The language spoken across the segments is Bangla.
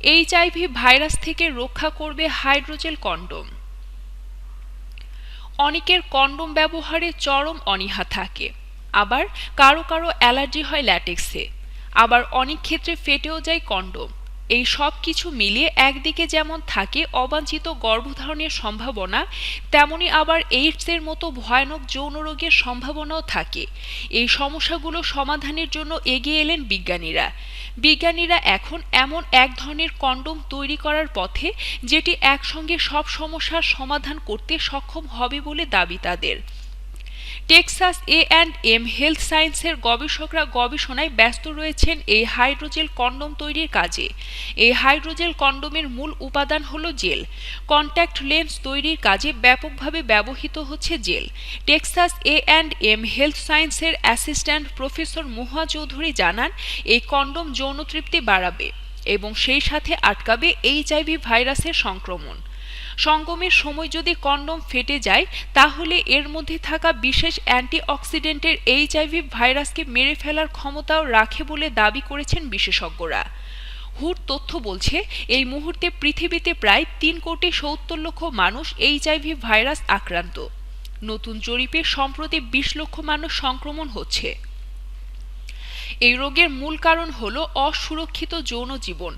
এইচআইভি ভাইরাস থেকে রক্ষা করবে হাইড্রোজেল কন্ডোম অনেকের কন্ডোম ব্যবহারে চরম অনীহা থাকে। আবার কারও কারও অ্যালার্জি হয় ল্যাটেক্সে আবার অনেক ক্ষেত্রে ফেটেও যায় কন্ডোম এই সব কিছু মিলিয়ে একদিকে যেমন থাকে অবাঞ্ছিত গর্ভধারণের সম্ভাবনা, তেমনি আবার এইডসের মতো ভয়ানক যৌন রোগের সম্ভাবনাও থাকে। এই সমস্যাগুলো সমাধানের জন্য এগিয়ে এলেন বিজ্ঞানীরা। বিজ্ঞানীরা এখন এমন এক ধরনের কন্ডোম তৈরি করার পথে যেটি একসঙ্গে সব সমস্যার সমাধান করতে সক্ষম হবে বলে দাবি তাদের। Texas A and M health সায়েন্সের গবেষকরা গবেষণায় ব্যস্ত রয়েছেন এই হাইড্রোজেল কন্ডোম তৈরির কাজে। এই হাইড্রোজেল কন্ডোমের মূল উপাদান হল জেল। কন্ট্যাক্ট লেন্স তৈরির কাজে ব্যাপকভাবে ব্যবহৃত হচ্ছে gel. Texas A and M health সায়েন্সের অ্যাসিস্ট্যান্ট প্রফেসর মুহা চৌধুরী জানান, এই কন্ডোম যৌনতৃপ্তি বাড়াবে এবং সেই সাথে আটকাবে এইচআইভি ভাইরাসের সংক্রমণ। সঙ্গমের সময় যদি কন্ডম ফেটে যায়, তাহলে এর মধ্যে থাকা বিশেষ অ্যান্টিঅক্সিডেন্টের এইচআইভি ভাইরাসকে মেরে ফেলার ক্ষমতাও রাখে বলে দাবি করেছেন বিশেষজ্ঞরা। হুর তথ্য বলছে, এই মুহূর্তে পৃথিবীতে প্রায় তিন কোটি সত্তর লক্ষ মানুষ এইচআইভি ভাইরাস আক্রান্ত। নতুন জরিপে সম্প্রতি বিশ লক্ষ মানুষ সংক্রমণ হচ্ছে। এই রোগের মূল কারণ হল অসুরক্ষিত যৌন জীবন।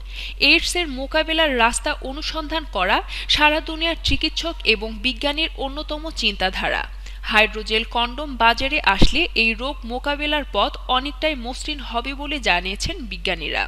এইডসের মোকাবেলার রাস্তা অনুসন্ধান করা সারা দুনিয়ার চিকিৎসক এবং বিজ্ঞানীর অন্যতম চিন্তাধারা। হাইড্রোজেল কন্ডম বাজারে আসলে এই রোগ মোকাবেলার পথ অনেকটাই মসৃণ হবে বলে জানিয়েছেন বিজ্ঞানীরা।